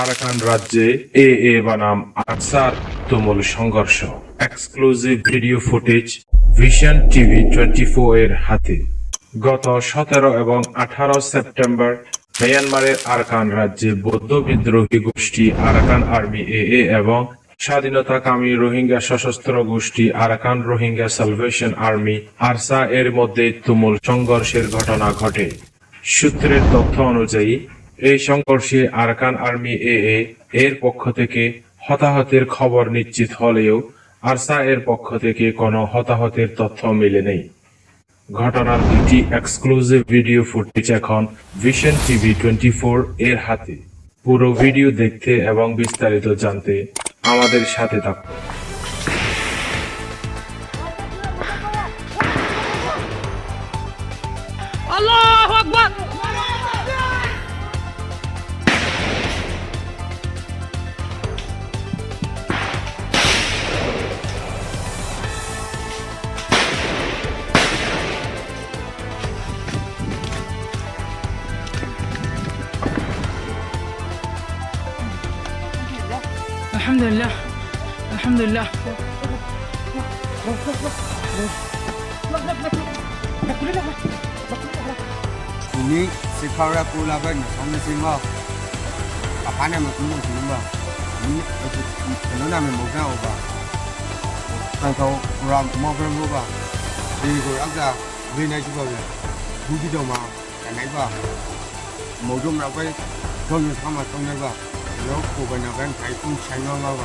Arakan রাজ্যে এ এ বনাম আনসার তুমুল সংঘর্ষ। Exclusive video footage Vision TV twenty এর হাতে। গত সতেরো এবং আঠারো সেপ্টেম্বর মিয়ানমারের আরাকান রাজ্যে বৌদ্ধ বিদ্রোহী গোষ্ঠী আরাকান আর্মি এ এ এবং স্বাধীনতাকামী রোহিঙ্গা সশস্ত্র গোষ্ঠী Arakan Rohingya Salvation Army ARSA এর মধ্যে তুমুল সংঘর্ষের ঘটনা ঘটে। সূত্রের তথ্য অনুযায়ী এই সংঘর্ষে আরাকান আর্মি এ এ এর পক্ষ থেকে হতাহতের খবর নিশ্চিত হলেও আরসা এর পক্ষ থেকে কোনো হতাহতের তথ্য মেলে নেই। ঘটনার দুটি এক্সক্লুসিভ ভিডিও ফুটেজ এখন ভিশন টিভি টোয়েন্টি এর হাতে। পুরো ভিডিও দেখতে এবং বিস্তারিত জানতে আমাদের সাথে থাকুন। আল্লাহু الحمد لله الحمد لله ini sekarang aku lakukan sama semua apa nama kamu semua ini itu kalau nama muka apa kalau ram mau kamu apa di kalau ada bina juga ya bukti dong mah kan apa mau jom lakukan kau yang sama kau apa 有湖北那边台风前高高吧？